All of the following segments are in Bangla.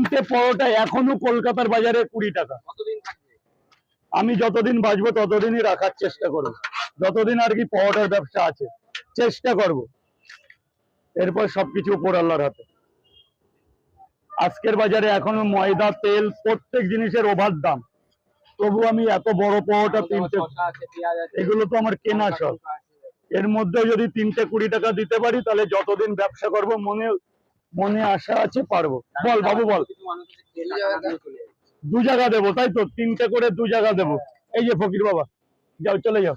তিনটে পরোটা এখনও কলকাতার বাজারে কুড়ি টাকা। আমি যতদিন বাঁচবো ততদিনই রাখার চেষ্টা করব। যতদিন আর কি পরোটার ব্যবসা আছে চেষ্টা করব। এরপর সবকিছু উপর আল্লাহর হাতে। আজকের বাজারে এখনও ময়দা তেল প্রত্যেক জিনিসের ওভার দাম। তবু আমি এত বড় পরোটা তিনটে এগুলো তো আমার কেনা সব এর মধ্যে যদি তিনটে কুড়ি টাকা দিতে পারি তাহলে যতদিন ব্যবসা করব মনে মনে আশা আছে পারব। বল বাবু বল। দু জায়গা দেবো তাই তো? তিনটে করে দু জায়গা দেবো। এই যে ফকির বাবা যাও চলে যাও।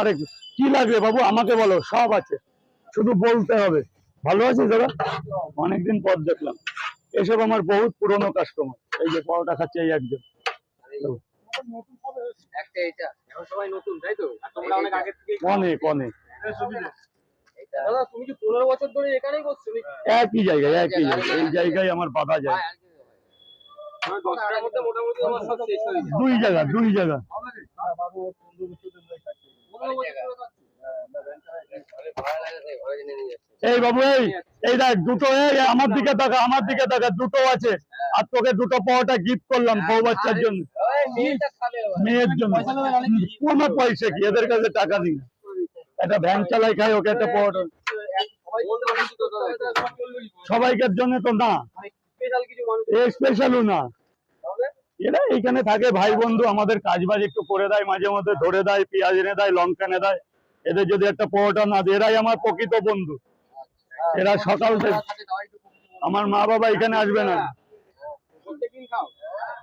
আরেক কি লাগবে বাবু? আমাকে বলো সব আছে। শুধু বলতে হবে। ভালো আছে দাদা? অনেকদিন পর দেখলাম। এসব আমার বহুত পুরনো কাস্টমার এই যে পরোটা খাচ্ছে এই একজন। অনেক অনেক দাদা তুমি কি পনেরো বছর ধরে এখানেই করছ একই জায়গায় একই জায়গায়। এই জায়গায় আমার বাধা যায়। ভাই, আর কি দেবো ভাই? আমার দশটার মধ্যে মোটামুটি আমার সব শেষ হয়ে যায়। দুই জায়গা দুই জায়গা। এই বাবু এই এই দেখ দুটো এই আমার দিকে দেখা আমার দিকে দেখা দুটো আছে। আর তোকে দুটো পাওয়াটা গিফট করলাম বউ বাচ্চার জন্য। মেয়ের জন্য। কোনো পয়সা কি? এদের কাছে টাকা দিই না একটা ভ্যান চালাই খাই ওকে একটা এটা? সবাইকার জন্য তো না। স্পেশাল কিছু মানুষ স্পেশালও না। এরা এইখানে থাকে ভাই বন্ধু আমাদের কাজ বাজ একটু করে দেয় মাঝে মধ্যে ধরে দেয় পেঁয়াজ এনে দেয় লঙ্কা এনে দেয়। এদের যদি একটা পরোটা না দেয় এরাই আমার প্রকৃত বন্ধু। এরা সকাল থেকে। আমার মা বাবা এখানে আসবে না।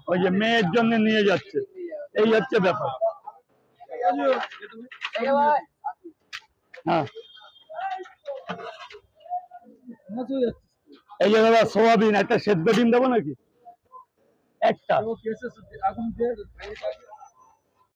ওই যে মেয়ের জন্য নিয়ে যাচ্ছে। এই হচ্ছে ব্যাপার। এই হ্যাঁ। এই যে দাদা সোয়াবিন একটা সেদ্ধ ডিম দেবো নাকি? একটা। এখন